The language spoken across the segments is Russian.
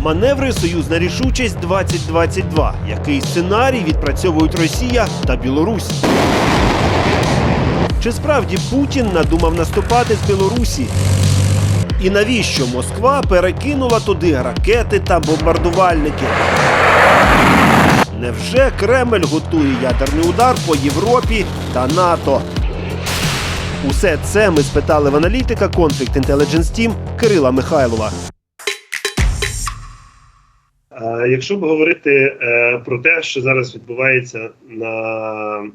Маневри Союзна рішучість 2022 Який сценарій відпрацьовують Росія та Білорусь? Чи справді Путін надумав наступати з Білорусі? І навіщо Москва перекинула туди ракети та бомбардувальники? Невже Кремль готує ядерний удар по Європі та НАТО? Усе це ми спитали в аналітика Conflict Intelligence Team Кирила Михайлова. А Якщо б говорити е, про те, що зараз відбувається на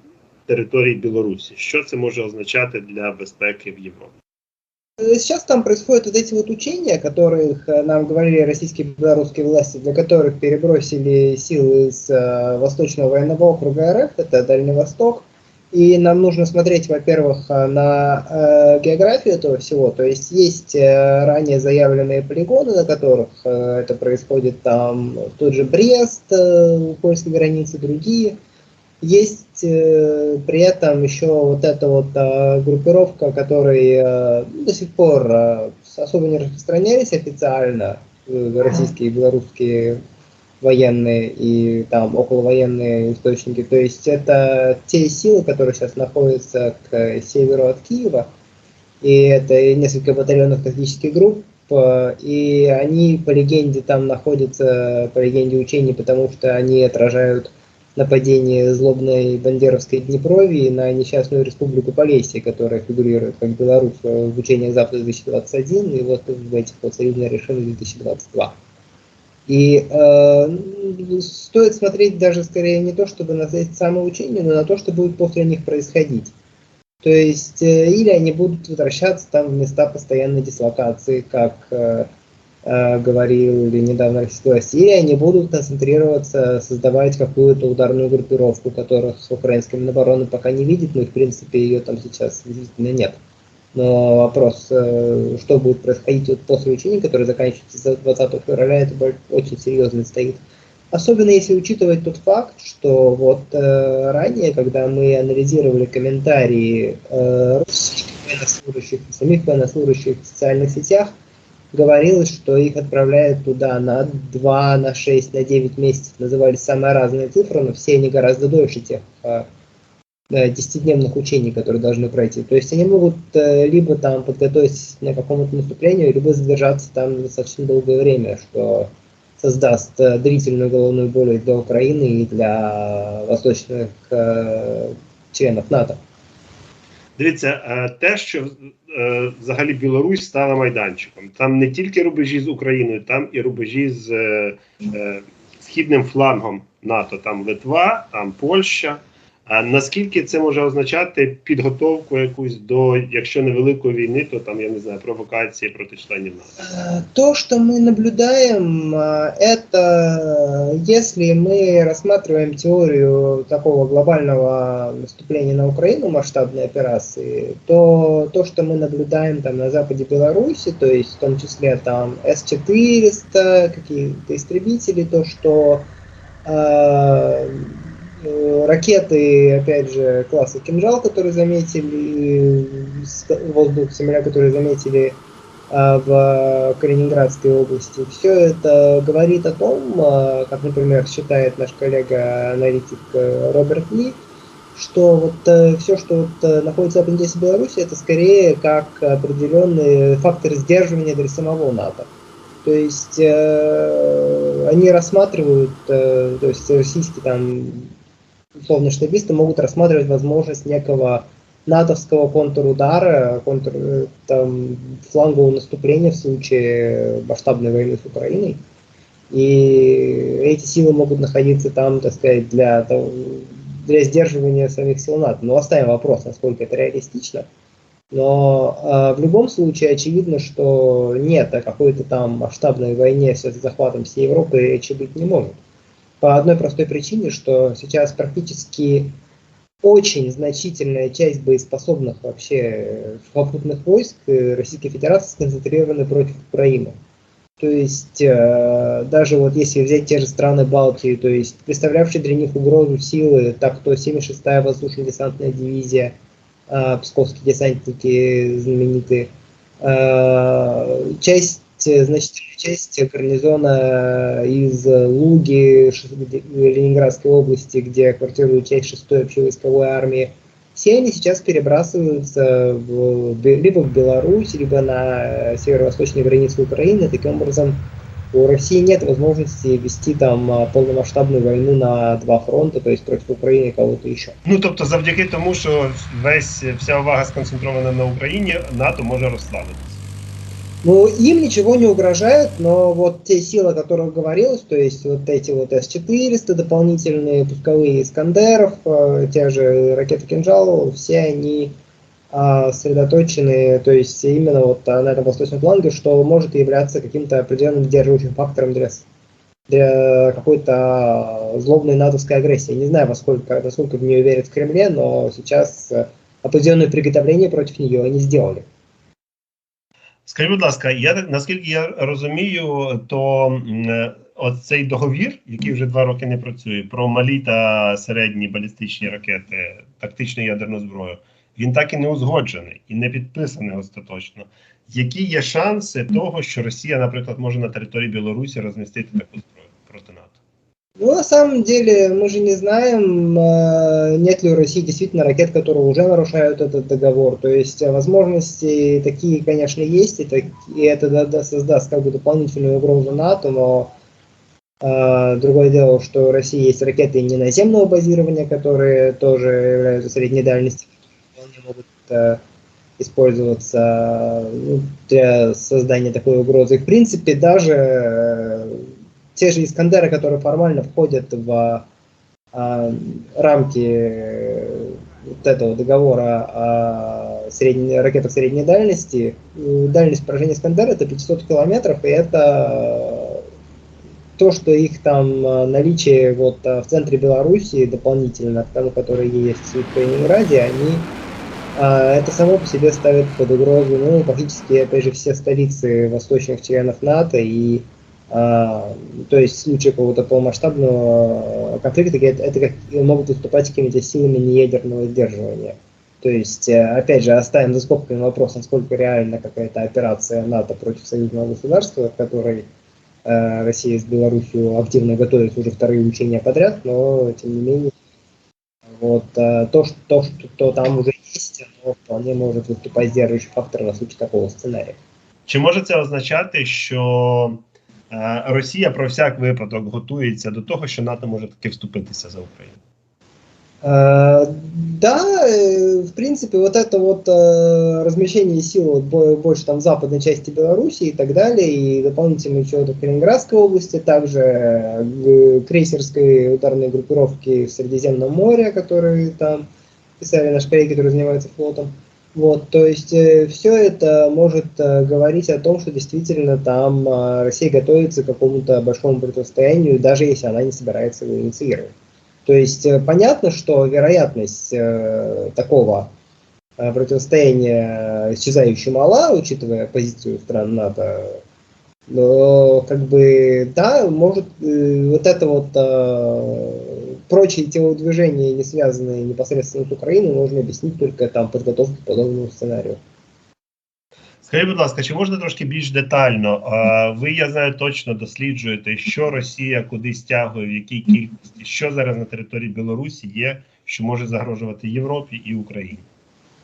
території Білорусі, що це може означати для безпеки в Європі? Э, Сейчас там происходят вот эти вот учения, о которых э, нам говорили российские и белорусские власти, для которых перебросили силы из э, Восточного военного округа РФ, это Дальний Восток. И нам нужно смотреть, во-первых, э, на э, географию этого всего. То есть есть э, ранее заявленные полигоны, на которых э, это происходит там тот же Брест, э, у польской границы, другие. Есть э, при этом еще вот эта вот э, группировка, которые э, ну, до сих пор э, особо не распространялись официально, э, российские и белорусские военные и там околовоенные источники. То есть это те силы, которые сейчас находятся к северу от Киева, и это несколько батальонов тактических групп, э, и они по легенде там находятся, по легенде учений, потому что они отражают нападение злобной бандеровской Днепровии на несчастную республику Полесье, которая фигурирует как Беларусь в учениях Запада 2021 и вот в этих вот решениях 2022. И э, стоит смотреть даже скорее не то, чтобы на эти самые учения, но на то, что будет после них происходить. То есть, э, или они будут возвращаться там в места постоянной дислокации, как э, э, говорили недавно российские власти, или они будут концентрироваться, создавать какую-то ударную группировку, которых украинская Минобороны пока не видит, но в принципе ее там сейчас действительно нет. Но вопрос, э, что будет происходить вот после учения, которое заканчивается 20 февраля, это очень серьезно стоит. Особенно если учитывать тот факт, что вот э, ранее, когда мы анализировали комментарии э, русских военнослужащих самих военнослужащих в социальных сетях, говорилось, что их отправляют туда на 2, на 6, на 9 месяцев. Назывались самые разные цифры, но все они гораздо дольше тех э, 10-дневных учений, которые должны пройти. То есть они могут э, либо там подготовиться на какому-то наступлению, либо задержаться там достаточно долгое время, что создаст э, длительную головную боль и для Украины и для восточных э, членов НАТО. Дивіться, е, те, що е, взагалі Білорусь стала майданчиком. Там не тільки рубежі з Україною, там і рубежі з е, е, східним флангом НАТО. Там Литва, там Польща. А наскільки це може означати підготовку якусь до, якщо не великої війни, то там я не знаю, провокації проти членів НАТО? Э, То, что мы наблюдаем, э, это если мы рассматриваем теорию такого глобального наступления на Украину, масштабной операции, то то, что мы наблюдаем там на западе Беларуси, то есть в том числе там С-400, какие-то истребители, то, что э, э, ракеты, опять же, класса Кинжал, которые заметили, с- воздух земля, которые заметили а, в Калининградской области. Все это говорит о том, а, как, например, считает наш коллега-аналитик э, Роберт Ли, что вот все, что вот э, находится в Западной Беларуси, это скорее как определенный фактор сдерживания для самого НАТО. То есть э, они рассматривают, э, то есть российские там условно штабисты могут рассматривать возможность некого натовского контрудара, контр, э, там, флангового наступления в случае масштабной войны с Украиной. И эти силы могут находиться там, так сказать, для, для сдерживания самих сил НАТО. Но оставим вопрос, насколько это реалистично. Но э, в любом случае очевидно, что нет о какой-то там масштабной войне с захватом всей Европы речи быть не может. По одной простой причине, что сейчас практически очень значительная часть боеспособных вообще сухопутных войск э, Российской Федерации сконцентрированы против Украины. То есть э, даже вот если взять те же страны Балтии, то есть представлявшие для них угрозу силы, так то 76-я воздушно-десантная дивизия, э, псковские десантники знаменитые, э, часть э, значительная часть гарнизона из Луги Ленинградской области, где квартирует часть 6-й общевойсковой армии, все они сейчас перебрасываются в, либо в Беларусь, либо на э, северо-восточной границе Украины. Таким образом, у России нет возможности вести там полномасштабную войну на два фронта, то есть против Украины и кого-то еще. Ну тобто, завдяки тому, що весь вся увага сконцентрована на Україні, НАТО може розслабитися. Ну, им ничего не угрожает, но вот те силы, о которых говорилось, то есть вот эти вот С-400, дополнительные пусковые Искандеров, э, те же ракеты Кинжал, все они а, сосредоточены, то есть именно вот а, на этом восточном фланге, что может являться каким-то определенным сдерживающим фактором для, для какой-то злобной натовской агрессии. Не знаю, во сколько, насколько в нее верят в Кремле, но сейчас э, определенные приготовления против нее они сделали. Скажіть, будь ласка, я наскільки я розумію, то е, от цей договір, який вже два роки не працює, про малі та середні балістичні ракети, тактичну ядерну зброю, він так і не узгоджений і не підписаний остаточно. Які є шанси того, що Росія, наприклад, може на території Білорусі розмістити таку зброю проти НАТО? Ну, на самом деле, мы же не знаем, э, нет ли у России действительно ракет, которые уже нарушают этот договор. То есть э, возможности такие, конечно, есть, и, так- и это да- да, создаст как бы дополнительную угрозу НАТО, но э, другое дело, что у России есть ракеты не наземного базирования, которые тоже являются средней дальности, вполне могут э, использоваться ну, для создания такой угрозы. В принципе, даже э, те же Искандеры, которые формально входят в а, рамки э, вот этого договора о средней, ракетах средней дальности, э, дальность поражения Искандера это 500 километров, и это то, что их там э, наличие вот э, в центре Беларуси дополнительно к тому, которые есть в Калининграде, они а, это само по себе ставит под угрозу, ну, фактически, опять же, все столицы восточных членов НАТО и а, то есть в случае какого-то полномасштабного конфликта это, это как, могут выступать какими-то силами неядерного сдерживания. То есть, э, опять же, оставим за скобками вопрос, насколько реально какая-то операция НАТО против союзного государства, в которой э, Россия с Беларусью активно готовится уже вторые учения подряд, но тем не менее вот э, то, что, то, что там уже есть, оно вполне может выступать сдерживающим фактором на случай такого сценария. Чи може це означати, що Росія про всяк випадок готується до того, що НАТО може таки вступитися за Україну? Э, Да, э, в принципе, вот это вот э, размещение сил вот бо- больше там в западной части Беларуси и так далее, и дополнительно еще в Калининградской области, также э, крейсерской ударной группировки в Средиземном море, которые там писали наши коллеги, которые занимаются флотом. вот, то есть все это может э, говорить о том, что действительно там э, Россия готовится к какому-то большому противостоянию, даже если она не собирается его инициировать. То есть э, понятно, что вероятность э, такого э, противостояния исчезающе мала, учитывая позицию стран НАТО. Но как бы да, может э, вот это вот э, прочие телодвижения, не связанные непосредственно с Украиной, можно объяснить только там подготовкой к подобному сценарию. Скажіть, будь ласка, чи можна трошки більш детально? А, Ви, я знаю, точно досліджуєте, що Росія куди стягує, в якій кількості, що зараз на території Білорусі є, що може загрожувати Європі і Україні.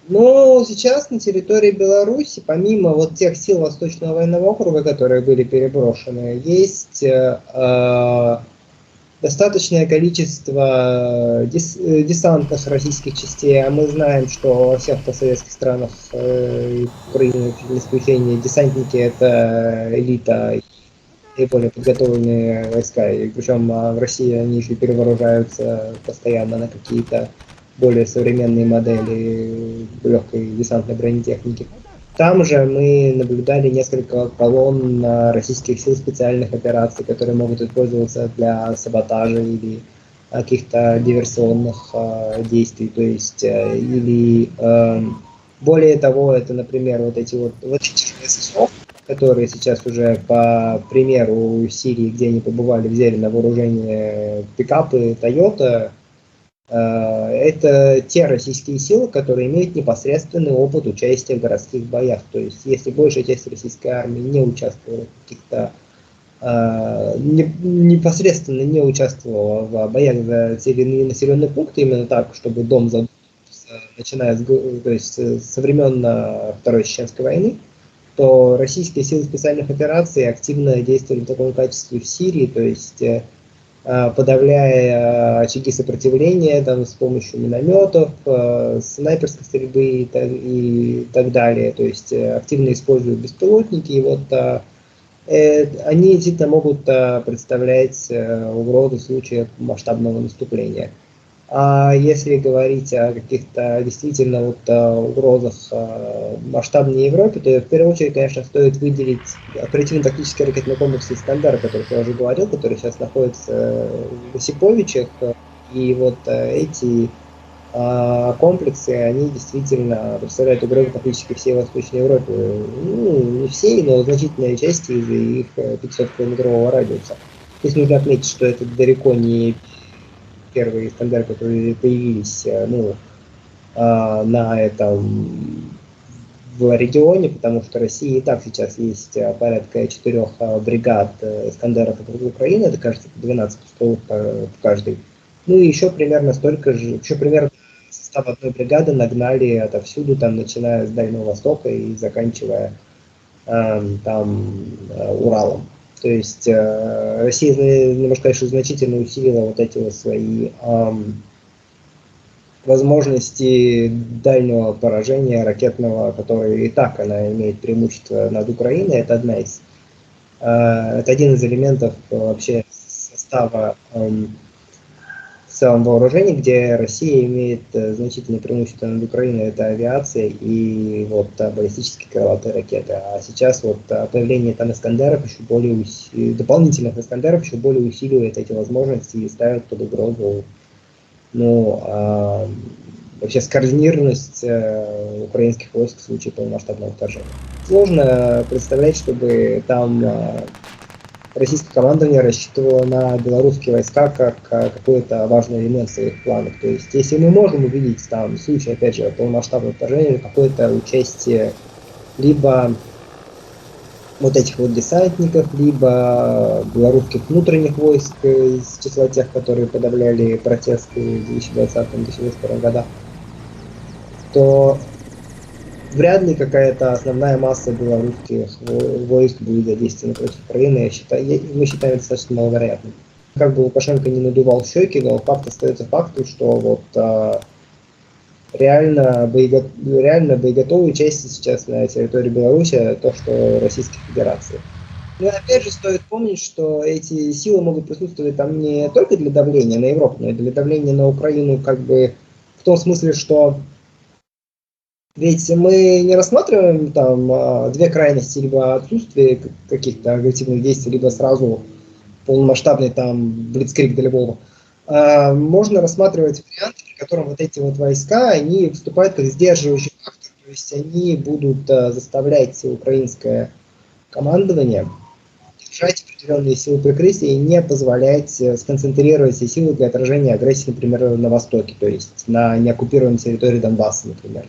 Но сейчас на территории Беларуси, помимо вот тех сил Восточного военного округа, которые были переброшены, есть э, э, достаточное количество дес- э, десантных российских частей, а мы знаем, что во всех постсоветских странах э, Украины не исключение, десантники это элита и более подготовленные войска, и причем а, в России они еще перевооружаются постоянно на какие-то более современные модели легкой десантной бронетехники. Там же мы наблюдали несколько колонн российских сил специальных операций, которые могут использоваться для саботажа или а, каких-то диверсионных а, действий, то есть а, или эм, более того, это, например, вот эти вот, же ССО, которые сейчас уже по примеру Сирии, где они побывали, взяли на вооружение пикапы Toyota, Э, это те российские силы, которые имеют непосредственный опыт участия в городских боях. То есть, если большая часть российской армии не участвовала в каких-то э, не, непосредственно не участвовала в боях за те или иные населенные пункты, именно так, чтобы дом за начиная с, то есть, со времен Второй Чеченской войны, то российские силы специальных операций активно действовали в таком качестве в Сирии, то есть э, Э, подавляя очаги сопротивления там, с помощью минометов, э, снайперской стрельбы и так, и так далее. То есть э, активно используют беспилотники. И вот они действительно могут представлять угрозу в случае масштабного наступления. А если говорить о каких-то действительно вот угрозах масштабной Европе, то в первую очередь, конечно, стоит выделить оперативно-тактический ракетный комплекс о котором я уже говорил, который сейчас находится в Осиповичах. И вот эти комплексы, они действительно представляют угрозу практически всей Восточной Европе. Ну, не всей, но значительной части из их 500-километрового радиуса. Здесь нужно отметить, что это далеко не первые стандарты, которые появились э, ну, а, на этом в регионе, потому что в России и так сейчас есть э, порядка четырех э, бригад Искандеров вокруг Украины, это кажется 12 пустовых в каждой. Ну и еще примерно столько же, еще примерно состав одной бригады нагнали отовсюду, там, начиная с Дальнего Востока и заканчивая э, там э, Уралом. То есть э, Россия, немножко, конечно, значительно усилила вот эти вот свои э, возможности дальнего поражения ракетного, которые и так она имеет преимущество над Украиной. Это одна из, э, это один из элементов вообще состава э, целом вооружений, где Россия имеет э, значительное преимущество над Украиной, это авиация и вот э, баллистические крылатые ракеты. А сейчас вот э, появление там Искандеров еще более ус... дополнительных Искандеров еще более усиливает эти возможности и ставит под угрозу ну, а, вообще скоординированность э, украинских войск в случае полномасштабного вторжения. Сложно представлять, чтобы там российское командование рассчитывало на белорусские войска как какой-то важный элемент своих планов. То есть, если мы можем увидеть там случае, опять же, полномасштабного вторжения какое-то участие либо вот этих вот десантников, либо белорусских внутренних войск из числа тех, которые подавляли протесты в 2020-2021 годах, то вряд ли какая-то основная масса белорусских войск будет задействована против Украины. Я считаю, мы считаем это достаточно маловероятным. Как бы Лукашенко не надувал щеки, но факт остается фактом, что вот а, реально, боего, реально боеготовые части сейчас на территории Беларуси то, что Российской Федерации. Но опять же стоит помнить, что эти силы могут присутствовать там не только для давления на Европу, но и для давления на Украину как бы в том смысле, что ведь мы не рассматриваем там а, две крайности, либо отсутствие каких-то агрессивных действий, либо сразу полномасштабный там блицкрик до Львова. А, можно рассматривать варианты, при котором вот эти вот войска, они выступают как сдерживающий фактор, то есть они будут а, заставлять украинское командование держать определенные силы прикрытия и не позволять сконцентрировать все силы для отражения агрессии, например, на Востоке, то есть на неоккупированной территории Донбасса, например.